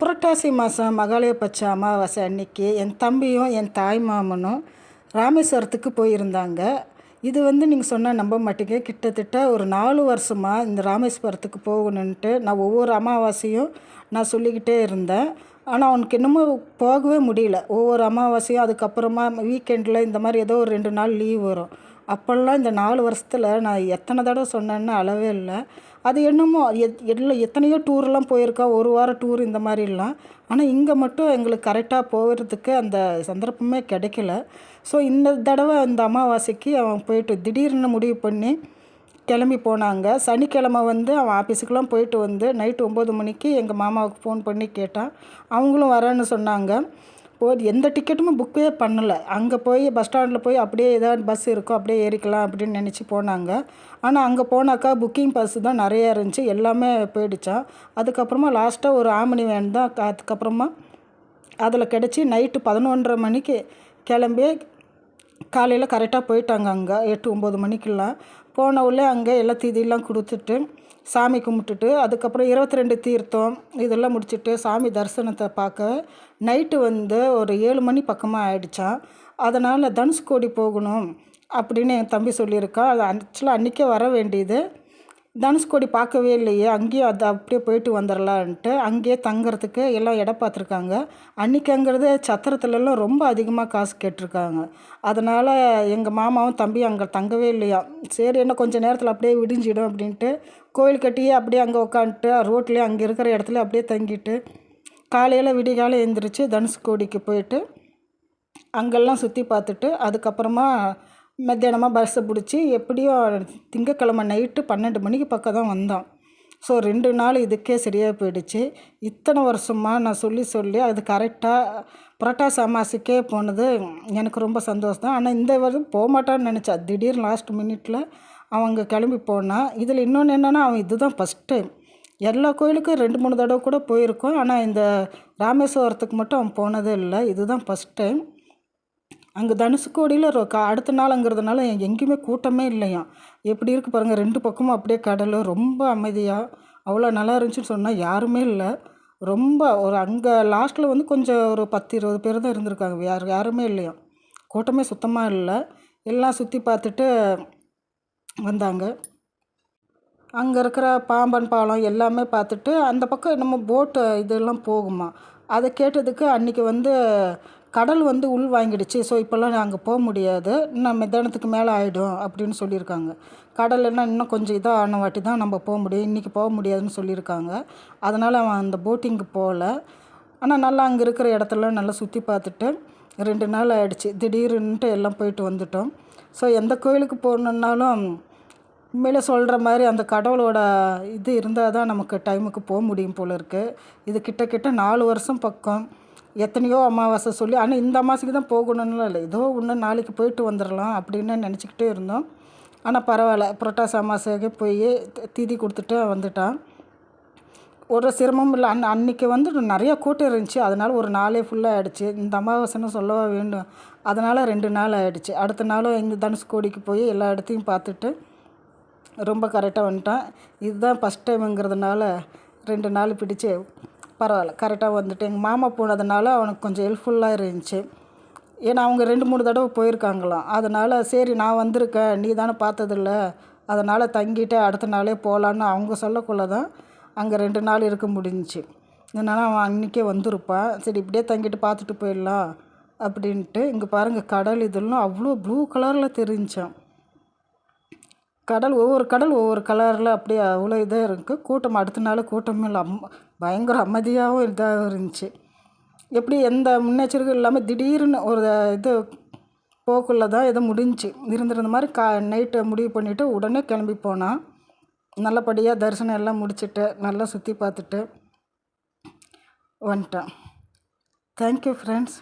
புரட்டாசி மாதம் மகாலயபட்ச அமாவாசை அன்னைக்கு என் தம்பியும் என் தாய் மாமனும் ராமேஸ்வரத்துக்கு போயிருந்தாங்க. இது வந்து நீங்கள் சொன்னால் நம்ப மாட்டீங்க. கிட்டத்தட்ட ஒரு நாலு வருஷமாக இந்த ராமேஸ்வரத்துக்கு போகணுன்ட்டு நான் ஒவ்வொரு அமாவாசையும் நான் சொல்லிக்கிட்டே இருந்தேன். ஆனால் அவனுக்கு இன்னமும் போகவே முடியல. ஒவ்வொரு அமாவாசையும் அதுக்கப்புறமா வீக்கெண்டில் இந்த மாதிரி ஏதோ ஒரு ரெண்டு நாள் லீவ் வரும். அப்போல்லாம் இந்த நாலு வருஷத்தில் நான் எத்தனை தடவை சொன்னேன்னு அளவே இல்லை. அது என்னமோ எத் எல்லாம் எத்தனையோ டூர்லாம் போயிருக்கா ஒரு வாரம் டூர் இந்த மாதிரிலாம். ஆனால் இங்கே மட்டும் எங்களுக்கு கரெக்டாக போகிறதுக்கு அந்த சந்தர்ப்பமே கிடைக்கல. ஸோ இந்த தடவை இந்த அமாவாசைக்கு அவன் போயிட்டு திடீர்னு முடிவு பண்ணி கிளம்பி போனாங்க. சனிக்கிழமை வந்து அவன் ஆஃபீஸுக்கெலாம் போயிட்டு வந்து நைட்டு ஒம்பது மணிக்கு எங்கள் மாமாவுக்கு ஃபோன் பண்ணி கேட்டான். அவங்களும் வரேன்னு சொன்னாங்க. போய் எந்த டிக்கெட்டுமே புக்கே பண்ணலை. அங்கே போய் பஸ் ஸ்டாண்டில் போய் அப்படியே ஏதாவது பஸ் இருக்கோ அப்படியே ஏறிக்கலாம் அப்படின்னு நினச்சி போனாங்க. ஆனால் அங்கே போனாக்கா புக்கிங் பஸ்ஸு தான் நிறையா இருந்துச்சு. எல்லாமே போயிடுச்சான் அதுக்கப்புறமா லாஸ்ட்டாக ஒரு ஆமினி வேன் தான். அதுக்கப்புறமா அதில் கிடச்சி நைட்டு பதினொன்றரை மணிக்கு கிளம்பி காலையில் கரெக்டாக போயிட்டாங்க அங்கே. எட்டு ஒம்பது மணிக்கெல்லாம். போன உள்ளே அங்கே எல்லாம் தீதியெல்லாம் கொடுத்துட்டு சாமி கும்பிட்டுட்டு அதுக்கப்புறம் இருபத்தி ரெண்டு தீர்த்தம் இதெல்லாம் முடிச்சுட்டு சாமி தரிசனத்தை பார்க்க நைட்டு வந்து ஒரு ஏழு மணி பக்கமாக ஆயிடுச்சான் அதனால் தனுஷ்கோடி போகணும் அப்படின்னு என் தம்பி சொல்லியிருக்கான் அது ஆக்சுவலாக அன்றைக்கே வர வேண்டியது. தனுஷ்கோடி பார்க்கவே இல்லையே. அங்கேயும் அது அப்படியே போயிட்டு வந்துடலான்ட்டு அங்கேயே தங்குறதுக்கு எல்லாம் இடம் பார்த்துருக்காங்க. அன்றைக்கங்கிறது சத்திரத்துலலாம் ரொம்ப அதிகமாக காசு கேட்டிருக்காங்க. அதனால் எங்கள் மாமாவும் தம்பி அங்கே தங்கவே இல்லையா. சரி என்ன கொஞ்சம் நேரத்தில் அப்படியே விடிஞ்சிடும் அப்படின்ட்டு கோயில் கட்டியே அப்படியே அங்கே உட்காந்துட்டு ரோட்லேயே அங்கே இருக்கிற இடத்துல அப்படியே தங்கிட்டு காலையில் விடிகாலம் எழுந்திரிச்சு தனுஷ்கோடிக்கு போயிட்டு அங்கெல்லாம் சுற்றி பார்த்துட்டு அதுக்கப்புறமா மத்தியானமாக பஸ்ஸை பிடிச்சி எப்படியோ திங்கக்கிழமை நைட்டு பன்னெண்டு மணிக்கு பக்கம் தான் வந்தோம் ஸோ ரெண்டு நாள் இதுக்கே சரியாக போயிடுச்சு. இத்தனை வருஷமாக நான் சொல்லி சொல்லி அது கரெக்டாக புரட்டாசி அமாசிக்கே போனது எனக்கு ரொம்ப சந்தோஷம். தான் ஆனால் இந்த வருஷம் போக மாட்டான்னு நினச்சா திடீர்னு லாஸ்ட் மினிட்டில் அவங்க கிளம்பி போனான் இதில் இன்னொன்று என்னென்னா அவன் இதுதான் ஃபஸ்ட் டைம் எல்லா கோயிலுக்கும் ரெண்டு மூணு தடவை கூட போயிருக்கோம். ஆனால் இந்த ராமேஸ்வரத்துக்கு மட்டும் அவன் போனதே இல்லை. இதுதான் ஃபஸ்ட் டைம் அங்கே தனுஷ்கோடியில் அடுத்த நாளுங்கிறதுனால எங்கேயுமே கூட்டமே இல்லையாம். எப்படி இருக்குது பாருங்கள் ரெண்டு பக்கமும் அப்படியே கடல் ரொம்ப அமைதியாக அவ்வளோ நல்லா இருந்துச்சுன்னு சொன்னால் யாருமே இல்லை. ரொம்ப ஒரு அங்கே லாஸ்ட்டில் வந்து கொஞ்சம் ஒரு பத்து இருபது பேர் தான் இருந்திருக்காங்க யார் யாருமே இல்லையாம். கூட்டமே சுத்தமாக இல்லை. எல்லாம் சுற்றி பார்த்துட்டு வந்தாங்க. அங்கே இருக்கிற பாம்பன் பாலம் எல்லாமே பார்த்துட்டு அந்த பக்கம் நம்ம போட்டு இதெல்லாம் போகுமா அதை கேட்டதுக்கு அன்றைக்கி வந்து கடல் வந்து உள் வாங்கிடுச்சு. ஸோ இப்போல்லாம் அங்கே போக முடியாது. இன்னும் மிதானத்துக்கு மேலே ஆகிடும் அப்படின்னு சொல்லியிருக்காங்க. கடல்னா இன்னும் கொஞ்சம் இதாக ஆன வாட்டி தான் நம்ம போக முடியும். இன்றைக்கி போக முடியாதுன்னு சொல்லியிருக்காங்க. அதனால் அவன் அந்த போட்டிங்க்கு போகல. ஆனால் நல்லா அங்கே இருக்கிற இடத்துல நல்லா சுற்றி பார்த்துட்டு ரெண்டு நாள் ஆகிடுச்சு திடீர்னுட்டு எல்லாம் போயிட்டு வந்துட்டோம். ஸோ எந்த கோயிலுக்கு போகணுன்னாலும் உண்மையிலே சொல்கிற மாதிரி அந்த கடவுளோட இது இருந்தால் தான் நமக்கு டைமுக்கு போக முடியும் போல இருக்குது இது கிட்ட கிட்ட நாலு வருஷம் பக்கம் எத்தனையோ அமாவாசை சொல்லி ஆனால் இந்த அமாவாசைக்கு தான் போகணும்னு இல்லை. ஏதோ இன்னும் நாளைக்கு போயிட்டு வந்துடலாம் அப்படின்னு நினச்சிக்கிட்டே இருந்தோம். ஆனால் பரவாயில்ல புரட்டாசி அமாவாசைக்கு போய் தீதி கொடுத்துட்டு வந்துட்டான். ஒரு சிரமம் இல்லை. அன் அன்றைக்கி வந்து நிறையா கூட்டம் இருந்துச்சு. அதனால் ஒரு நாளே ஃபுல்லாக ஆகிடுச்சு இந்த அமாவாசைன்னு சொல்லவா வேண்டும்? அதனால் ரெண்டு நாள் ஆகிடுச்சு அடுத்த நாளும் இந்த தனுஷ்கோடிக்கு போய் எல்லா இடத்தையும் பார்த்துட்டு ரொம்ப கரெக்டாக வந்துட்டான். இதுதான் ஃபஸ்ட் டைமுங்கிறதுனால ரெண்டு நாள் பிடிச்சு பரவாயில்ல கரெக்டாக வந்துட்டு. எங்கள் மாமா போனதுனால அவனுக்கு கொஞ்சம் ஹெல்ப்ஃபுல்லாக இருந்துச்சு. ஏன்னா அவங்க ரெண்டு மூணு தடவை போயிருக்காங்களாம். அதனால் சரி நான் வந்திருக்கேன். நீ தானே பார்த்ததில்ல. அதனால் தங்கிட்டு அடுத்த நாளே போகலான்னு அவங்க சொல்லக்குள்ள தான் அங்கே ரெண்டு நாள் இருக்க முடிஞ்சிச்சு. என்னென்னா அவன் அன்றைக்கே வந்திருப்பான். சரி இப்படியே தங்கிட்டு பார்த்துட்டு போயிடலாம். அப்படின்ட்டு இங்கே பாருங்கள் கடல் இதெல்லாம் அவ்வளோ ப்ளூ கலரில் தெரிஞ்சான். கடல் ஒவ்வொரு கடல் ஒவ்வொரு கலரில் அப்படியே அவ்வளோ இதாக இருக்குது கூட்டம் அடுத்த நாள் கூட்டமே இல்லை. அம் பயங்கர அமைதியாகவும் இதாக இருந்துச்சு. எப்படி எந்த முன்னெச்சரிக்கை இல்லாமல் திடீர்னு ஒரு இது போக்குள்ள தான் எதோ முடிஞ்சிச்சு இருந்திருந்த மாதிரி கா நைட்டு முடிவு பண்ணிவிட்டு உடனே கிளம்பி போனான் நல்லபடியாக தரிசனம் எல்லாம் முடிச்சுட்டு நல்லா சுற்றி பார்த்துட்டு வந்துட்டேன். Thank you friends